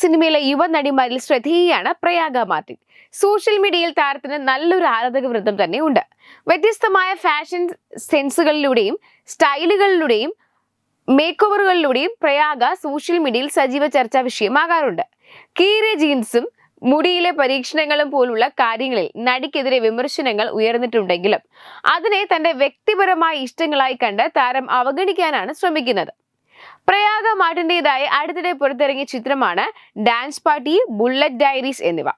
സിനിമയിലെ യുവനടിമാരിൽ ശ്രദ്ധേയാണ് പ്രയാഗ മാർട്ടിൻ. സോഷ്യൽ മീഡിയയിൽ താരത്തിന് നല്ലൊരു ആരാധക വൃത്തം തന്നെ ഉണ്ട് വ്യത്യസ്തമായ ഫാഷൻ സെൻസുകളിലൂടെയും സ്റ്റൈലുകളിലൂടെയും മേക്ക് ഓവറുകളിലൂടെയും പ്രയാഗ സോഷ്യൽ മീഡിയയിൽ സജീവ ചർച്ചാ വിഷയമാകാറുണ്ട്. കീറിയ ജീൻസും മുടിയിലെ പരീക്ഷണങ്ങളും പോലുള്ള കാര്യങ്ങളിൽ നടിക്കെതിരെ വിമർശനങ്ങൾ ഉയർന്നിട്ടുണ്ടെങ്കിലും അതിനെ തന്റെ വ്യക്തിപരമായ ഇഷ്ടങ്ങളായി കണ്ട് താരം അവഗണിക്കാനാണ് ശ്രമിക്കുന്നത്. പ്രയാഗ മാർട്ടിന്റേതായി അടുത്തിടെ പുറത്തിറങ്ങിയ ചിത്രമാണ് ഡാൻസ് പാർട്ടി ബുള്ളറ്റ് ഡയറീസ് എന്നിവ.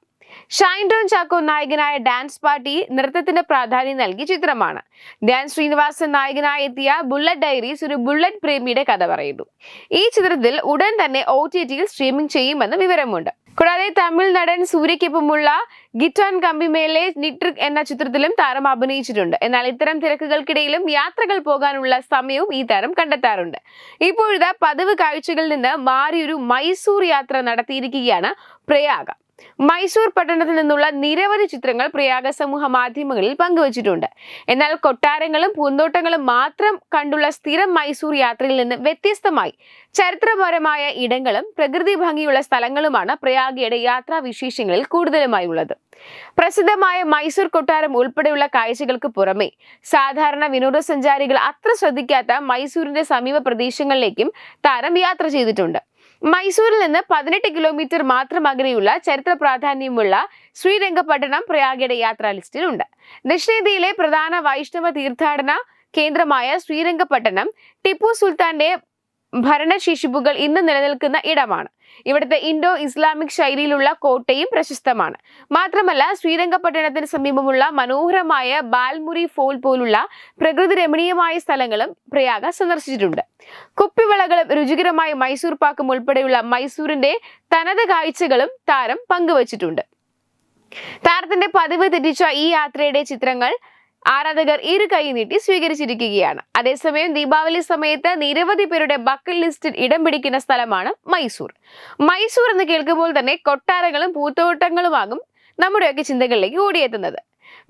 ഷൈൻ ടോൺ ചാക്കോ നായകനായ ഡാൻസ് പാർട്ടി നൃത്തത്തിന്റെ പ്രാധാന്യം നൽകിയ ചിത്രമാണ്. ധ്യാൻ ശ്രീനിവാസൻ നായകനായി എത്തിയ ബുള്ളറ്റ് ഡയറീസ് ഒരു ബുള്ളറ്റ് പ്രേമിയുടെ കഥ പറയുന്നു. ഈ ചിത്രത്തിൽ ഉടൻ തന്നെ ഒ ടി ടിയിൽ സ്ട്രീമിംഗ് ചെയ്യുമെന്ന് വിവരമുണ്ട്. കൂടാതെ തമിഴ് നടൻ സൂര്യയ്ക്കൊപ്പമുള്ള ഗിറ്റാൻ കമ്പിമേലെ നിട്രിക് എന്ന ചിത്രത്തിലും താരം അഭിനയിച്ചിട്ടുണ്ട്. എന്നാൽ ഇത്തരം തിരക്കുകൾക്കിടയിലും യാത്രകൾ പോകാനുള്ള സമയവും ഈ താരം കണ്ടെത്താറുണ്ട്. ഇപ്പോഴത്തെ പതിവ് കാഴ്ചകളിൽ നിന്ന് മാറിയൊരു മൈസൂർ യാത്ര നടത്തിയിരിക്കുകയാണ് പ്രയാഗ. മൈസൂർ പട്ടണത്തിൽ നിന്നുള്ള നിരവധി ചിത്രങ്ങൾ പ്രയാഗ സമൂഹ മാധ്യമങ്ങളിൽ പങ്കുവച്ചിട്ടുണ്ട്. എന്നാൽ കൊട്ടാരങ്ങളും പൂന്തോട്ടങ്ങളും മാത്രം കണ്ടുള്ള സ്ഥിരം മൈസൂർ യാത്രയിൽ നിന്ന് വ്യത്യസ്തമായി ചരിത്രപരമായ ഇടങ്ങളും പ്രകൃതി ഭംഗിയുള്ള സ്ഥലങ്ങളുമാണ് പ്രയാഗയുടെ യാത്രാ വിശേഷങ്ങളിൽ കൂടുതലുമായി ഉള്ളത് പ്രസിദ്ധമായ മൈസൂർ കൊട്ടാരം ഉൾപ്പെടെയുള്ള കാഴ്ചകൾക്ക് പുറമെ സാധാരണ വിനോദസഞ്ചാരികൾ അത്ര ശ്രദ്ധിക്കാത്ത മൈസൂരിന്റെ സമീപ പ്രദേശങ്ങളിലേക്കും താരം യാത്ര ചെയ്തിട്ടുണ്ട്. മൈസൂരിൽ നിന്ന് പതിനെട്ട് കിലോമീറ്റർ മാത്രം അകലെയുള്ള ചരിത്ര പ്രാധാന്യമുള്ള ശ്രീരംഗപട്ടണം പ്രയാഗയുടെ യാത്രാ ലിസ്റ്റിലുണ്ട്. ദക്ഷിണേന്ത്യയിലെ പ്രധാന വൈഷ്ണവ തീർത്ഥാടന കേന്ദ്രമായ ശ്രീരംഗപട്ടണം ടിപ്പു സുൽത്താന്റെ ഭരണശേഷിപ്പുകൾ ഇന്ന് നിലനിൽക്കുന്ന ഇടമാണ്. ഇവിടുത്തെ ഇൻഡോ ഇസ്ലാമിക് ശൈലിയിലുള്ള കോട്ടയും പ്രശസ്തമാണ്. മാത്രമല്ല ശ്രീരംഗപട്ടണത്തിന് സമീപമുള്ള മനോഹരമായ ബാൽമുറി ഫോൾ പോലുള്ള പ്രകൃതി രമണീയമായ സ്ഥലങ്ങളും പ്രയാഗ സന്ദർശിച്ചിട്ടുണ്ട്. കുപ്പിവിളകളും രുചികരമായ മൈസൂർ പാക്കും ഉൾപ്പെടെയുള്ള മൈസൂരിന്റെ തനത് കാഴ്ചകളും താരം പങ്കുവച്ചിട്ടുണ്ട്. താരത്തിന്റെ പതിവ് തെറ്റിച്ച ഈ യാത്രയുടെ ചിത്രങ്ങൾ ആരാധകർ ഇരു കൈ നീട്ടി സ്വീകരിച്ചിരിക്കുകയാണ്. അതേസമയം ദീപാവലി സമയത്ത് നിരവധി പേരുടെ ബക്കറ്റ് ലിസ്റ്റിൽ ഇടം പിടിക്കുന്ന സ്ഥലമാണ് മൈസൂർ. മൈസൂർ എന്ന് കേൾക്കുമ്പോൾ തന്നെ കൊട്ടാരങ്ങളും പൂത്തോട്ടങ്ങളുമാകും നമ്മുടെയൊക്കെ ചിന്തകളിലേക്ക് ഓടിയെത്തുന്നത്.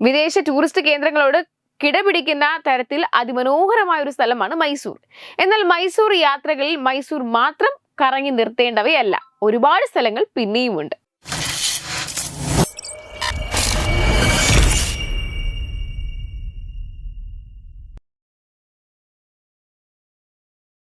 വിദേശ ടൂറിസ്റ്റ് കേന്ദ്രങ്ങളോട് കിടപിടിക്കുന്ന തരത്തിൽ അതിമനോഹരമായ ഒരു സ്ഥലമാണ് മൈസൂർ. എന്നാൽ മൈസൂർ യാത്രകളിൽ മൈസൂർ മാത്രം കറങ്ങി നിർത്തേണ്ടവയല്ല. ഒരുപാട് സ്ഥലങ്ങൾ പിന്നെയുമുണ്ട്.